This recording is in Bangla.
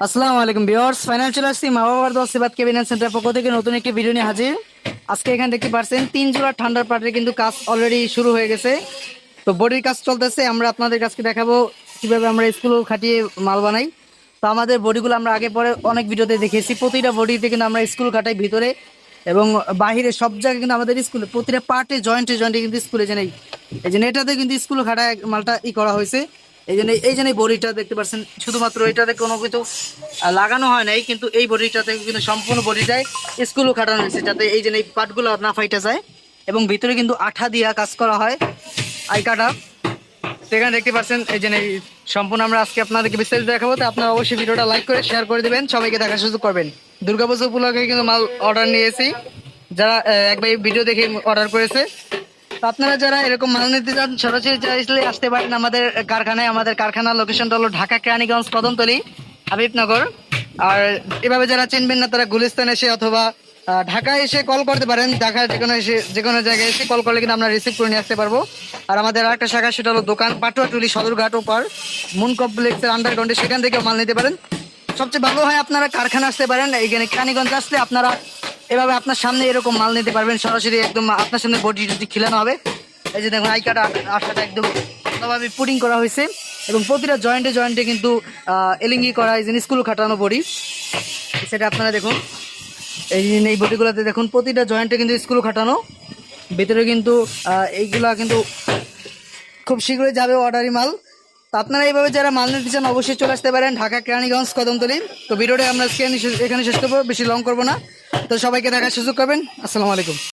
আসসালামু আলাইকুম ভিউয়ার্স ফাইনাল চলে আসছি মা বাবার সেবাদ কেবিনেট সেন্টার পক্ষ থেকে নতুন একটি ভিডিও নিয়ে হাজির। আজকে এখানে দেখতে পাচ্ছেন তিন জোড়া ঠান্ডার পার্টির কিন্তু কাজ অলরেডি শুরু হয়ে গেছে। তো বডির কাজ চলতেছে, আমরা আপনাদের কাছে দেখাবো কীভাবে আমরা স্কুল খাটিয়ে মাল বানাই। তো আমাদের বডিগুলো আমরা আগে পরে অনেক ভিডিওতে দেখেছি, প্রতিটা বডিতে কিন্তু আমরা স্কুল খাটাই ভিতরে এবং বাহিরে সব জায়গায় কিন্তু আমাদের স্কুলে, প্রতিটা পার্টে জয়েন্টে জয়েন্টে কিন্তু স্কুলে যে নেই এই জন্য এটাতে কিন্তু স্কুল খাটায় মালটা ই করা হয়েছে। এই জন্য এই জন্য বডিটা দেখতে পাচ্ছেন, শুধুমাত্র এটাতে কোনো কিছু লাগানো হয় নাই, কিন্তু এই বডিটাতে কিন্তু সম্পূর্ণ বডিটাই স্কুলও খাটানো হয়েছে, যাতে এই জন্য এই পাটগুলো না ফাইটা যায়। এবং ভিতরে কিন্তু আঠা দিয়া কাজ করা হয়, আই কাটা। সেখানে দেখতে পাচ্ছেন, এই যে এই সম্পূর্ণ আমরা আজকে আপনাদেরকে বিস্তারিত দেখাবো, তো আপনারা অবশ্যই ভিডিওটা লাইক করে শেয়ার করে দিবেন, সবাইকে দেখার সুযোগ করবেন। দুর্গাপুজো উপলক্ষে কিন্তু মাল অর্ডার নিয়েছি। যারা একবার এই ভিডিও দেখে অর্ডার করেছে আপনারা যারা এরকম মাল নিতে চান, সরাসরি চাইলে আসতে পারেন আমাদের কারখানায়। আমাদের কারখানার লোকেশনটা হলো ঢাকা কেরানীগঞ্জ কদমতলি হাবিবনগর। আর এভাবে যারা চিনবেন না, তারা গুলিস্তান এসে অথবা ঢাকায় এসে কল করতে পারেন। ঢাকায় যে কোনো এসে যে কোনো জায়গায় এসে কল করলে কিন্তু আমরা রিসিভ করে নিয়ে আসতে পারব। আর আমাদের আরেকটা শাখা সেটা হলো দোকান পাটুয়াটুলি সদরঘাট ওপার, মুন কমপ্লেক্সের আন্ডারগ্রাউন্ডে সেখান থেকে মাল নিতে পারেন। সবচেয়ে ভালো হয় আপনারা কারখানা আসতে পারেন। এইখানে কেরানীগঞ্জ আসলে আপনারা এভাবে আপনার সামনে এরকম মাল নিতে পারবেন। সরাসরি একদম আপনার সামনে বডি টডি খিলানো হবে, এই যে দেখুন আই কার্ড আঠাটা একদম ভালোভাবে পুটিং করা হয়েছে। এবং প্রতিটা জয়েন্টে জয়েন্টে কিন্তু এলিঙ্গি করা, এই যে স্কুল খাটানো বডি। সেটা আপনারা দেখুন। এই এই বডিগুলোতে দেখুন, প্রতিটা জয়েন্টে কিন্তু স্কুল খাটানো। ভিতরে কিন্তু এইগুলা কিন্তু খুব শীঘ্রই যাবে অর্ডারি মাল। তো আপনারা এইভাবে যারা মাল নিতে চান, অবশ্যই চলে আসতে পারেন ঢাকা কেরানীগঞ্জ কদমতলি। তো ভিডিওটা আমরা এখানে শেষ করব, বেশি লং করব না। তো সবাইকে দেখার সুযোগ করবেন আসসালামু আলাইকুম।